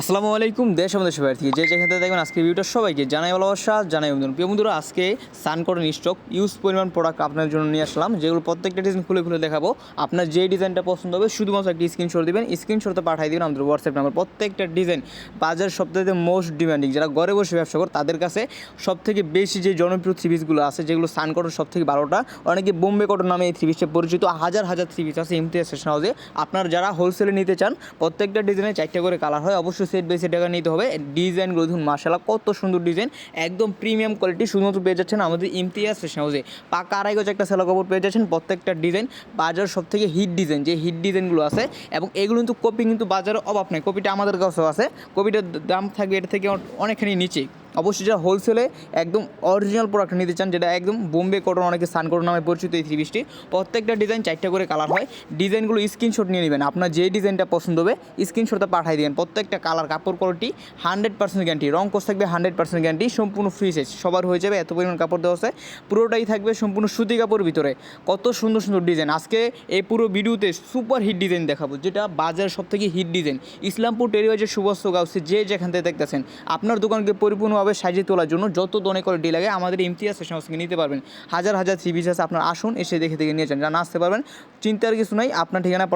আসসালামু আলাইকুম, দেশ আমাদের সবাই থেকে যে যেখান দেখবেন আজকে ভিডিওটা সবাইকে জানাই ভালোবাসা, জানাই অভিনন্দন। প্রিয় বন্ধুরা, আজকে সানকটন স্টক ইউজ পরিমাণ প্রোডাক্ট আপনার জন্য নিয়ে আসলাম, যেগুলো প্রত্যেকটা ডিজাইন খুলে খুলে দেখাবো। আপনার যে ডিজাইনটা পছন্দ হবে, শুধুমাত্র একটি স্ক্রিনশট দিবেন স্ক্রিনশটটা পাঠিয়ে দিবেন আমাদের হোয়াটসঅ্যাপ নাম্বার প্রত্যেকটা ডিজাইন বাজার সবথেকে মোস্ট ডিমান্ডিং যারা ঘরে বসে ব্যবসা করে, তাদের কাছে সব থেকে বেশি যে জনপ্রিয় থ্রি পিসগুলো আছে, যেগুলো সানকটন সব থেকে ভালোটা অনেকে বোম্বে কটন নামে এই থ্রি পিসে পরিচিত, হাজার হাজার থ্রি পিস আছে ইমতিয়াজ সেশন হাউসে আপনার যারা হোলসেলে নিতে চান, প্রত্যেকটা ডিজাইনে চারটে করে কালার হয়, অবশ্যই সেট বাই সেট টাকা নিতে হবে। ডিজাইনগুলো দেখুন মার্শাল্লাহ কত সুন্দর ডিজাইন একদম প্রিমিয়াম কোয়ালিটি শুধুমাত্র পেয়ে যাচ্ছেন আমাদের ইমতিয়াজ ফ্যাশন হাউসে পাকা আড়াই গজ একটা সেলা কাপড় পেয়ে যাচ্ছেন প্রত্যেকটা ডিজাইন বাজার সব থেকে হিট ডিজাইন যে হিট ডিজাইনগুলো আছে। এবং এগুলো কিন্তু কপি কিন্তু বাজারে অভাব নেই। কপিটা আমাদের কাছেও আছে। কপিটার দাম থাকবে এটা থেকে অনেকখানি নিচেই অবশ্যই যারা হোলসেলে একদম অরিজিনাল প্রোডাক্ট নিতে চান, যেটা একদম বোম্বে কটন অনেকে সান কটন নামে পরিচিত এই থ্রি প্রত্যেকটা ডিজাইন চারটা করে কালার হয়। ডিজাইনগুলো স্ক্রিনশট নিয়ে নেবেন। আপনার যে ডিজাইনটা পছন্দ হবে স্ক্রিনশটটা পাঠিয়ে দিবেন। প্রত্যেকটা কালার কাপড় কোয়ালিটি হান্ড্রেড পার্সেন্ট গ্যারান্টি রং কোর্স থাকবে হান্ড্রেড পার্সেন্ট গ্যারান্টি সম্পূর্ণ ফ্রি সাইজ সবার হয়ে যাবে, এত পরিমাণ কাপড় দেওয়া আছে। পুরোটাই থাকবে সম্পূর্ণ সুতি কাপড়ের ভিতরে। কত সুন্দর সুন্দর ডিজাইন আজকে এই পুরো ভিডিওতে সুপার হিট ডিজাইন দেখাবো, যেটা বাজারের সব থেকে হিট ডিজাইন ইসলামপুর টেরিবাজের সুবস্ত গাউসে যে যেখান থেকে দেখতেছেন, আপনার দোকানকে পরিপূর্ণভাবে সাজিয়ে তোলার জন্য যত দনে করে ডি লাগে, আমাদের ইমতিয়াজ হাউস থেকে নিতে পারবেন। হাজার হাজার পিস আছে, আপনার আসুন, এসে দেখে দেখে নিয়ে যান। যারা আসতে পারবেন চিন্তার কিছু নাই, আপনার ঠিকানা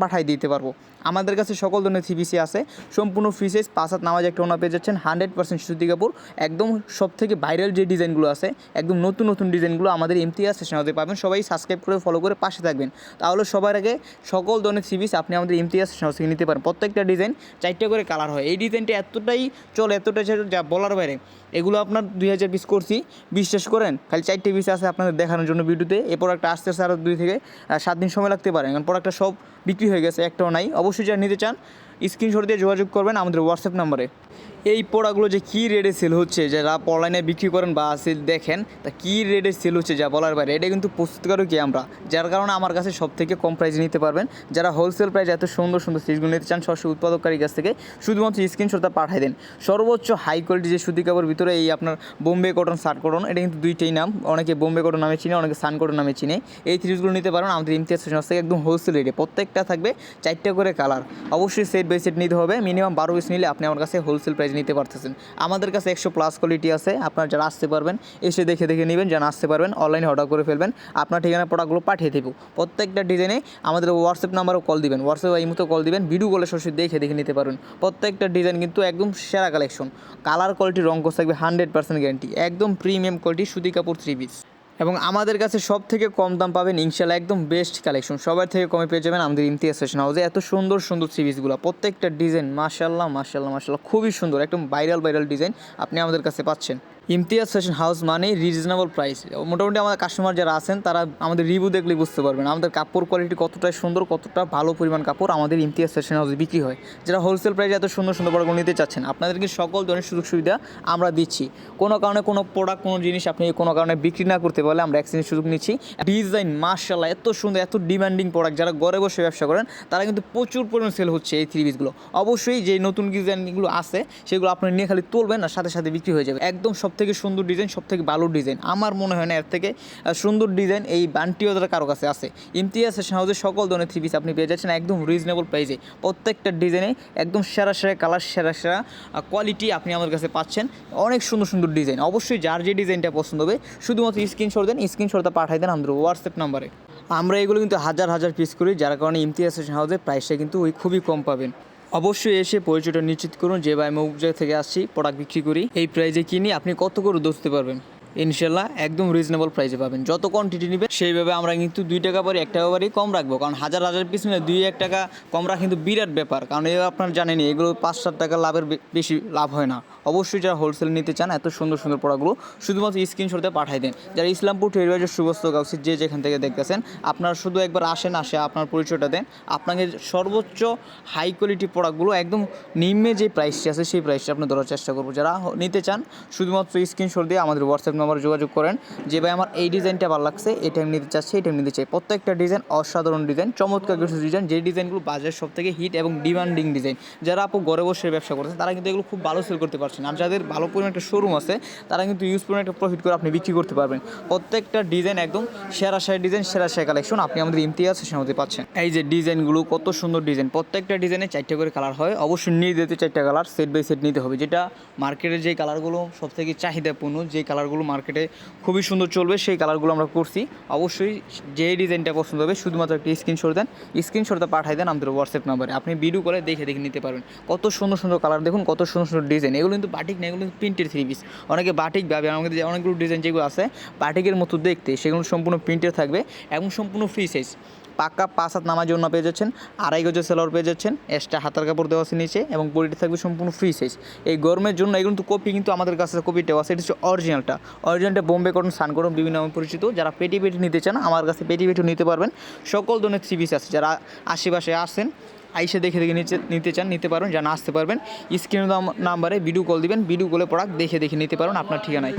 পাঠাই দিতে পারব। আমাদের কাছে সকল ধরনের থ্রিপিসি আছে, সম্পূর্ণ সাইজ পাঁচ হাত নামাজ একটা ওনা পেয়ে যাচ্ছেন হান্ড্রেড পার্সেন্ট সুতি কাপড় একদম সব থেকে ভাইরাল যে ডিজাইনগুলো আছে, একদম নতুন নতুন ডিজাইনগুলো আমাদের ইমতিয়াজ সেশন হতে পাবেন। সবাই সাবস্ক্রাইব করে ফলো করে পাশে থাকবেন। তাহলে সবার আগে সকল ধরনের থ্রিপিস আপনি আমাদের ইমতিয়াজ সেশন থেকে নিতে পারেন। প্রত্যেকটা ডিজাইন চারটে করে কালার হয়। এই ডিজাইনটা এতটাই চলে, এতটাই যা বলার বাইরে এগুলো আপনার দুই হাজার পিস করছি। বিশ্বাস করেন, খালি চারটে পিস আছে আপনাদের দেখানোর জন্য ভিডিওতে। এই প্রোডাক্টটা আসতে আসতে আরও দুই থেকে সাত দিন সময় লাগতে পারে। কারণ প্রোডাক্টটা সব বিক্রি হয়ে গেছে, একটাও নাই। অবশ্যই যারা নিতে চান স্ক্রিনশট দিয়ে যোগাযোগ করবেন আমাদের হোয়াটসঅ্যাপ নাম্বারে। এই পোড়াগুলো যে কী রেটে সেল হচ্ছে, যারা অনলাইনে বিক্রি করেন বা সেল দেখেন, তা কী রেটে সেল হচ্ছে যা বলার বাইরে, এটা কিন্তু কি আমরা। যার কারণে আমার কাছে সব থেকে কম প্রাইসে নিতে পারবেন। যারা হোলসেল প্রাইস এত সুন্দর সুন্দর সিজগুলো নিতে চান, সরাসরি উৎপাদককারীর কাছ থেকে শুধুমাত্র স্ক্রিনশটটা পাঠিয়ে দেন। সর্বোচ্চ হাই কোয়ালিটি যে সুতি কাপড় ভিতরে এই আপনার বোম্বে কটন শার্ট কটন এটা কিন্তু দুইটাই নাম। অনেকে বোম্বে কটন নামে চিনে, অনেকে সান কটন নামে চিনে। এই থ্রিজগুলো নিতে পারেন আমাদের ইমতিয়াজ থেকে একদম হোলসেল রেটে প্রত্যেকটা থাকবে চারটা করে কালার অবশ্যই সেট বাই সেট নিতে হবে। মিনিমাম বারো পিস নিলে আপনি আমার কাছে হোলসেল প্রাইস নিতে পারতেছেন। আমাদের কাছে একশো প্লাস কোয়ালিটি আছে। আপনার যারা আসতে পারবেন, এসে দেখে দেখে নেবেন, যারা আসতে পারবেন অনলাইনে অর্ডার করে ফেলবেন। আপনার ঠিকানা প্রোডাক্টগুলো পাঠিয়ে দেবো। প্রত্যেকটা ডিজাইনে আমাদের হোয়াটসঅ্যাপ নাম্বারও কল দিবেন। হোয়াটসঅ্যাপ এই মতো কল দিবেন। ভিডিও কলে সরাসরি দেখে দেখে নিতে পারবেন। প্রত্যেকটা ডিজাইন কিন্তু একদম সেরা কালেকশন কালার কোয়ালিটি রং কোর্স থাকবে হান্ড্রেড পার্সেন্ট গ্যারান্টি একদম প্রিমিয়াম কোয়ালিটি সুতি কাপড় থ্রি পিস এবং আমাদের কাছে সব থেকে কম দাম পাবেন ইনশাল্লাহ একদম বেস্ট কালেকশন সবার থেকে কমে পেয়ে যাবেন আমাদের ইমতিয়াজ ফ্যাশন হাউসে এত সুন্দর সুন্দর সিরিজগুলো প্রত্যেকটা ডিজাইন মাশাল্লাহ মাশাল্লাহ মাশাল্লাহ খুবই সুন্দর, একদম ভাইরাল ভাইরাল ডিজাইন আপনি আমাদের কাছে পাচ্ছেন। ইমতিয়াজ ফ্যাশন হাউস মানে রিজনেবল প্রাইস মোটামুটি আমাদের কাস্টমার যারা আছেন, তারা আমাদের রিভিউ দেখলেই বুঝতে পারবেন আমাদের কাপড় কোয়ালিটি কতটা সুন্দর, কতটা ভালো পরিমাণ কাপড় আমাদের ইমতিয়াজ ফ্যাশন হাউসে বিক্রি হয়। যারা হোলসেল প্রাইসে এত সুন্দর সুন্দর প্রোডাক্ট নিতে চাচ্ছেন আপনাদেরকে সকল ধরনের সুযোগ সুবিধা আমরা দিচ্ছি। কোনো কারণে কোনো প্রোডাক্ট কোনো জিনিস আপনি কোনো কারণে বিক্রি না করতে পারলে আমরা এক্সচেঞ্জের সুযোগ নিচ্ছি। ডিজাইন মার্শাল্লাহ এত সুন্দর, এত ডিমান্ডিং প্রোডাক্ট যারা ঘরে বসে ব্যবসা করেন, তারা কিন্তু প্রচুর পরিমাণ সেল হচ্ছে এই থ্রি পিসগুলো অবশ্যই যে নতুন ডিজাইনগুলো আছে, সেগুলো আপনি নিয়ে খালি তুলবেন আর সাথে সাথে বিক্রি হয়ে যাবে। একদম সব থেকে সুন্দর ডিজাইন সব থেকে ভালো ডিজাইন আমার মনে হয় না এর থেকে সুন্দর ডিজাইন এই বান্টিও যারা কারও কাছে আছে। ইমতিয়াজ ফ্যাশন হাউসের সকল ধরনের থ্রি পিস আপনি পেয়ে যাচ্ছেন একদম রিজনেবল প্রাইসে প্রত্যেকটা ডিজাইনে একদম সেরা সেরা কালার সেরা সেরা কোয়ালিটি আপনি আমার কাছে পাচ্ছেন। অনেক সুন্দর সুন্দর ডিজাইন অবশ্যই যার যে ডিজাইনটা পছন্দ হবে, শুধুমাত্র স্ক্রিনশট দেন স্ক্রিনশটটা পাঠাই দেন আমাদের হোয়াটসঅ্যাপ নাম্বারে আমরা এগুলো কিন্তু হাজার হাজার পিস করি, যার কারণে ইমতিয়াজ ফ্যাশন হাউসের প্রাইসটা কিন্তু ওই খুবই কম পাবেন। অবশ্যই এসে পরিচয়টা নিশ্চিত করুন যে ভাই মুখ থেকে আসছি প্রোডাক্ট বিক্রি করি। এই প্রাইজে কিনি, আপনি কত করে দোষতে পারবেন? ইনশাল্লাহ একদম রিজনেবল প্রাইসে পাবেন। যত কোয়ান্টিটি নেবেন, সেইভাবে আমরা কিন্তু দুই টাকা বাড়ি এক টাকা বাড়ি কম রাখব। কারণ হাজার হাজার পিস নিলে দুই, এক টাকা কম রাখা কিন্তু বিরাট ব্যাপার। কারণ এগুলো আপনার জানেনই এগুলো পাঁচ, সাত টাকা লাভের বেশি লাভ হয় না। অবশ্যই যারা হোলসেল নিতে চান, এত সুন্দর সুন্দর প্রোডাক্টগুলো শুধুমাত্র স্ক্রিনশটে পাঠাই দেন। যারা ইসলামপুর টেরিবাজের সুবস্ত গাউসির যে যেখান থেকে দেখতেছেন, আপনারা শুধু একবার আসেন, আসে আপনার পরিচয়টা দেন। আপনাকে সর্বোচ্চ হাই কোয়ালিটি প্রোডাক্টগুলো একদম নিম্নে যে প্রাইসটি আছে, সেই প্রাইসটা আপনি ধরার চেষ্টা করব। যারা নিতে চান, শুধুমাত্র স্ক্রিনশট দিয়ে আমাদের হোয়াটসঅ্যাপ নাম্বারে যোগাযোগ করেন যে, ভাই, আমার এই ডিজাইনটা ভালো লাগছে এটা আমি নিতে চাচ্ছি এটা আমি নিতে চাই। প্রত্যেকটা ডিজাইন অসাধারণ ডিজাইন, চমৎকার কিছু ডিজাইন, যে ডিজাইনগুলো বাজারের সব থেকে হিট এবং ডিমান্ডিং ডিজাইন। যারা আপু ঘরে বসে ব্যবসা করছেন তারা কিন্তু এগুলো খুব ভালো সেল করতে পারছেন। আর যাদের ভালো পরিমাণ একটা শোরুম আছে, তারা কিন্তু ইউজ পরিমাণ একটা প্রফিট করে আপনি বিক্রি করতে পারবেন। প্রত্যেকটা ডিজাইন একদম সেরা সেরা ডিজাইন, সেরা সেরা কালেকশন আপনি আমাদের ইমতিয়াজ সেখান হতে পাচ্ছেন। এই যে ডিজাইনগুলো, কত সুন্দর ডিজাইন। প্রত্যেকটা ডিজাইনে চারটে করে কালার হয়। অবশ্যই নিয়ে যেতে চারটা কালার সেট বাই সেট নিতে হবে। যেটা মার্কেটের যে কালারগুলো সব থেকে চাহিদাপূর্ণ, যে কালারগুলো মার্কেটে খুবই সুন্দর চলবে, সেই কালারগুলো আমরা করছি। অবশ্যই যে ডিজাইনটা পছন্দ হবে, শুধুমাত্র একটা স্ক্রিনশট দেন। স্ক্রিনশটটা পাঠাই দেন আমাদের হোয়াটসঅ্যাপ নাম্বারে আপনি ভিডিও করে দেখে দেখে নিতে পারবেন। কত সুন্দর সুন্দর কালার দেখুন, কত সুন্দর সুন্দর ডিজাইন এগুলো কিন্তু বাটিক না, এগুলো কিন্তু প্রিন্টের থ্রি পিস অনেকে বাটিক ভাবে, আমাদের যে অনেকগুলো ডিজাইন যেগুলো আছে বাটিকের মতো দেখতে, সেগুলো সম্পূর্ণ প্রিন্টের থাকবে এবং সম্পূর্ণ ফ্রি সাইজ পাক্কা পাঁচ হাত নামার জন্য পেয়ে যাচ্ছেন, আড়াই গজের সেলার পেয়ে যাচ্ছেন এক্সট্রা হাতার কাপড় দেওয়া আছে নিচে এবং বডিটি থাকবে সম্পূর্ণ ফ্রি সাইজ এই গরমের জন্য এগুলো কিন্তু কপি কিন্তু আমাদের কাছে কপিটাও আছে, এটা হচ্ছে অরিজিনালটা অরিজিনালটা বোম্বে কটন সান কটন বিভিন্ন নামে পরিচিত। যারা পেটি পেটি নিতে চান, আমার কাছে পেটি পেটিও নিতে পারবেন। সকল ধরনের থ্রি পিস আছে। যারা আশেপাশে আসেন, আইসে দেখে দেখে নিচে, নিতে চান, নিতে পারবেন, যারা আসতে পারবেন স্ক্রিন নাম্বারে ভিডিও কল দিবেন ভিডিও কলে প্রোডাক্ট দেখে দেখে নিতে পারবেন, আপনার ঠিকানায়।